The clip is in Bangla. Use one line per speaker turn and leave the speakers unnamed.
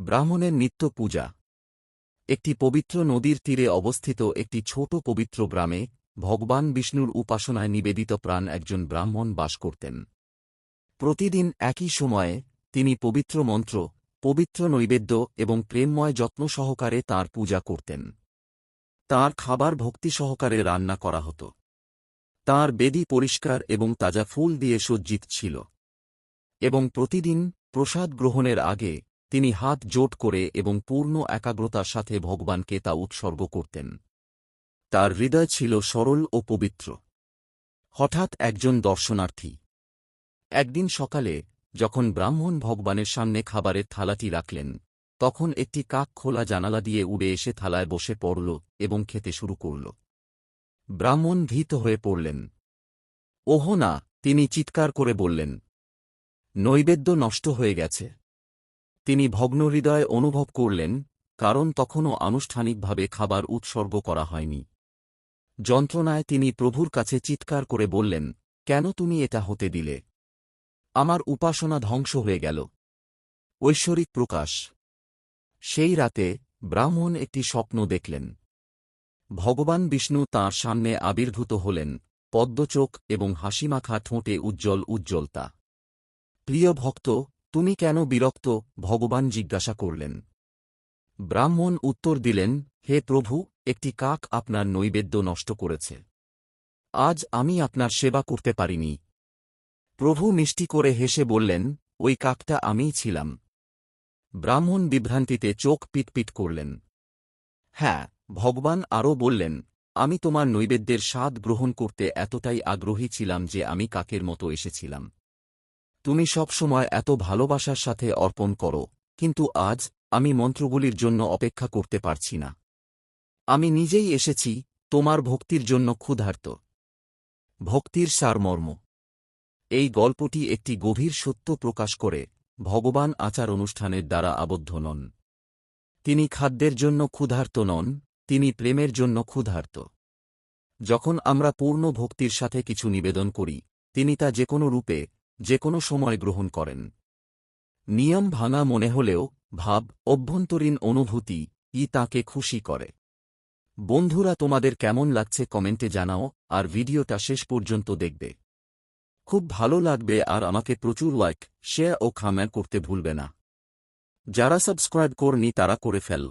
ব্রাহ্মণের নিত্য পূজা। একটি পবিত্র নদীর তীরে অবস্থিত একটি ছোট পবিত্র গ্রামে ভগবান বিষ্ণুর উপাসনায় নিবেদিত প্রাণ একজন ব্রাহ্মণ বাস করতেন। প্রতিদিন একই সময়ে তিনি পবিত্র মন্ত্র, পবিত্র নৈবেদ্য এবং প্রেমময় যত্ন সহকারে তাঁর পূজা করতেন। তাঁর খাবার ভক্তি সহকারে রান্না করা হতো। তাঁর বেদি পরিষ্কার এবং তাজা ফুল দিয়ে সজ্জিত ছিল। এবং প্রতিদিন প্রসাদ গ্রহণের আগে তিনি হাত জোট করে এবং পূর্ণ একাগ্রতার সাথে ভগবানকে তা উৎসর্গ করতেন। তার হৃদয় ছিল সরল ও পবিত্র। হঠাৎ একজন দর্শনার্থী একদিন সকালে যখন ব্রাহ্মণ ভগবানের সামনে খাবারের থালাটি রাখলেন, তখন একটি কাক খোলা জানালা দিয়ে উড়ে এসে থালায় বসে পড়ল এবং খেতে শুরু করল। ব্রাহ্মণ ভীত হয়ে পড়লেন। ওহ না, তিনি চিৎকার করে বললেন, নৈবেদ্য নষ্ট হয়ে গেছে। তিনি ভগ্নহৃদয় অনুভব করলেন, কারণ তখনও আনুষ্ঠানিকভাবে খাবার উৎসর্গ করা হয়নি। যন্ত্রণায় তিনি প্রভুর কাছে চিৎকার করে বললেন, কেন তুমি এটা হতে দিলে? আমার উপাসনা ধ্বংস হয়ে গেল। ঐশ্বরিক প্রকাশ। সেই রাতে ব্রাহ্মণ একটি স্বপ্ন দেখলেন। ভগবান বিষ্ণু তাঁর সামনে আবির্ভূত হলেন, পদ্মচোখ এবং হাসিমাখা ঠোঁটে উজ্জ্বল উজ্জ্বলতা। প্রিয় ভক্ত তুমি কেন বিরক্ত? ভগবান জিজ্ঞাসা করলেন। ব্রাহ্মণ উত্তর দিলেন, হে প্রভু, একটি কাক আপনার নৈবেদ্য নষ্ট করেছে। আজ আমি আপনার সেবা করতে পারিনি। প্রভু মিষ্টি করে হেসে বললেন, ওই কাকটা আমিই ছিলাম। ব্রাহ্মণ বিভ্রান্তিতে চোখ পিটপিট করলেন। হ্যাঁ ভগবান আরও বললেন, আমি তোমার নৈবেদ্যের স্বাদ গ্রহণ করতে এতটাই আগ্রহী ছিলাম যে আমি কাকের মতো এসেছিলাম। তুমি সবসময় এত ভালোবাসার সাথে অর্পণ করো, কিন্তু আজ আমি মন্ত্রগুলির জন্য অপেক্ষা করতে পারছি না। আমি নিজেই এসেছি, তোমার ভক্তির জন্য ক্ষুধার্ত। ভক্তির সারমর্ম। এই গল্পটি একটি গভীর সত্য প্রকাশ করে ভগবান আচার অনুষ্ঠানের দ্বারা আবদ্ধ নন। তিনি খাদ্যের জন্য ক্ষুধার্ত নন, তিনি প্রেমের জন্য ক্ষুধার্ত। যখন আমরা পূর্ণ ভক্তির সাথে কিছু নিবেদন করি, তিনি তা যে কোনো রূপে যে কোনো সময় গ্রহণ করেন। নিয়ম ভাঙা মনে হলেও ভাব, অভ্যন্তরীণ অনুভূতি ই তাকে খুশি করে। বন্ধুরা, তোমাদের কেমন লাগছে কমেন্টে জানাও, আর ভিডিওটা শেষ পর্যন্ত দেখবে। খুব ভালো লাগবে, আর আমাকে প্রচুর লাইক শেয়ার ও খামের করতে ভুলবে না। যারা সাবস্ক্রাইব করনি তারা করে ফেল।